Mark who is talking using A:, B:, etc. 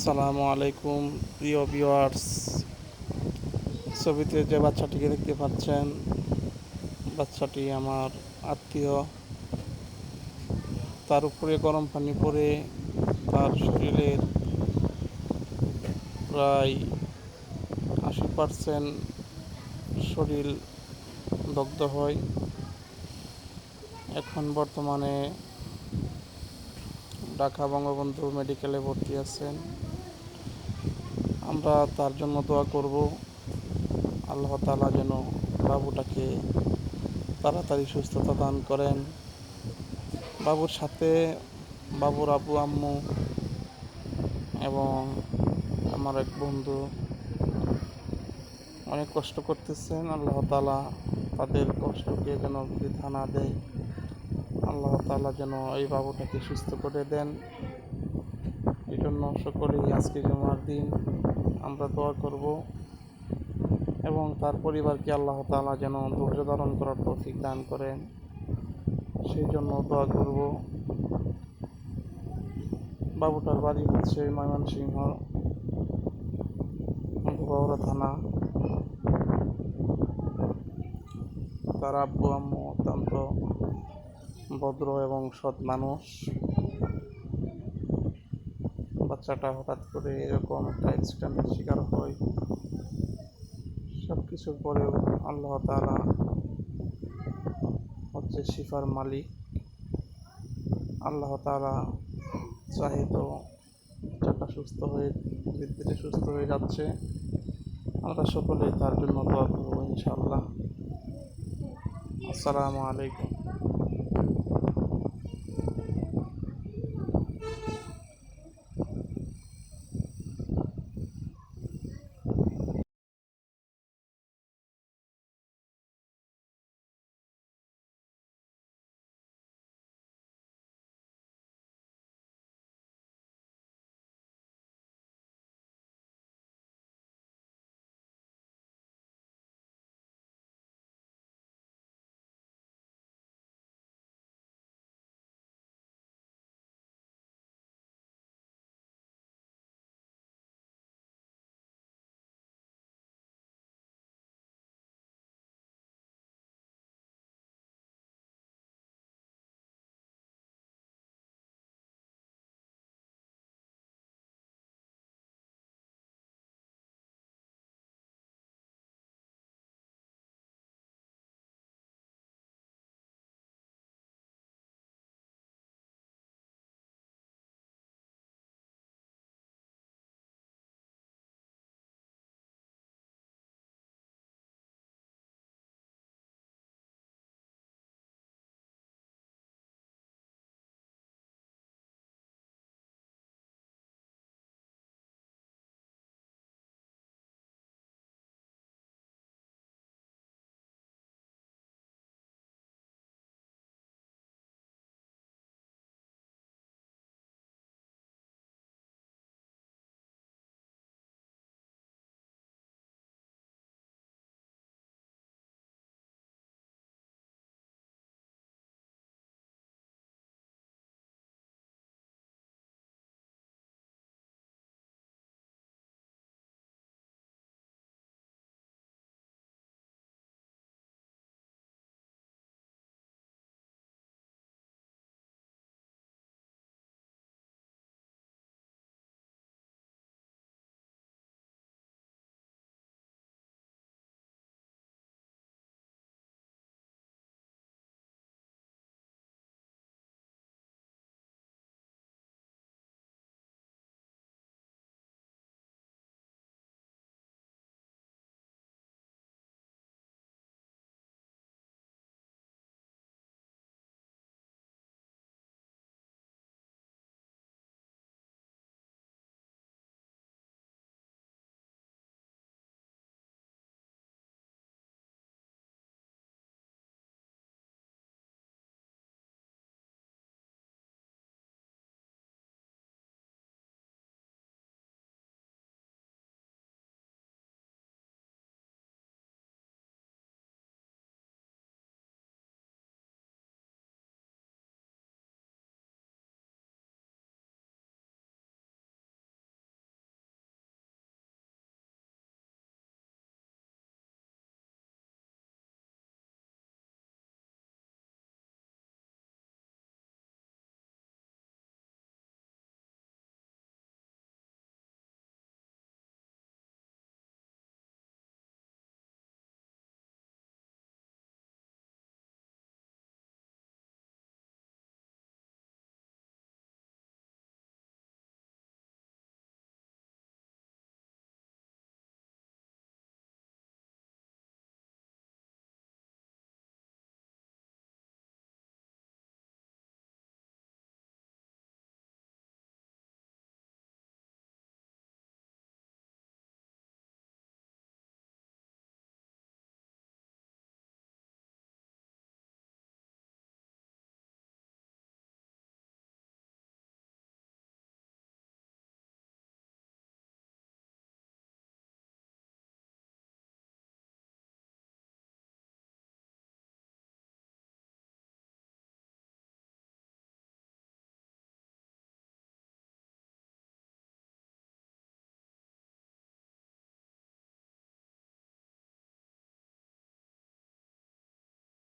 A: আসসালামু আলাইকুম, প্রিয় ভিউয়ার্স ছবিতে যে বাচ্চাটিকে দেখতে পাচ্ছেন, বাচ্চাটি আমার আত্মীয়। তার উপরে গরম পানি পরে তার শরীরের প্রায় আশি পার্সেন্ট শরীর দগ্ধ হয়। এখন বর্তমানে ঢাকা বঙ্গবন্ধু মেডিকেলে ভর্তি আছেন। আমরা তার জন্য দোয়া করব। আল্লাহ তালা যেন বাবুটাকে তাড়াতাড়ি সুস্থতা দান করেন। বাবুর সাথে বাবুর আবু আম্মু এবং আমার এক বন্ধু অনেক কষ্ট করতেছেন। আল্লাহ তালা তাদের কষ্টকে যেন বৃথা না দেয়। আল্লাহ তালা যেন এই বাবুটাকে সুস্থ করে দেন। এই জন্য সকলেই আজকে জমার দিন আমরা দোয়া করব এবং তার পরিবারকে আল্লাহ তালা যেন ধৈর্য ধারণ করার তৌফিক দান করেন। সেই জন্য দোয়া করব। বাবুটার বাড়ি হচ্ছে ময়মনসিংহ বাউরা থানা। তার আব্বু, আম্মু অত্যন্ত ভদ্র এবং সৎ মানুষ। বাচ্চাটা হঠাৎ করে এরকম একটা অ্যাক্সিডেন্টের শিকার হয়। সব কিছুর পরেও আল্লাহ তালা হচ্ছে শিফার মালিক। আল্লাহ তালা চাহে তো বাচ্চাটা সুস্থ হয়ে ধীরে ধীরে সুস্থ হয়ে যাচ্ছে। আমরা সকলেই তার জন্য দোয়া করব ইনশাআল্লাহ। আসসালামু আলাইকুম।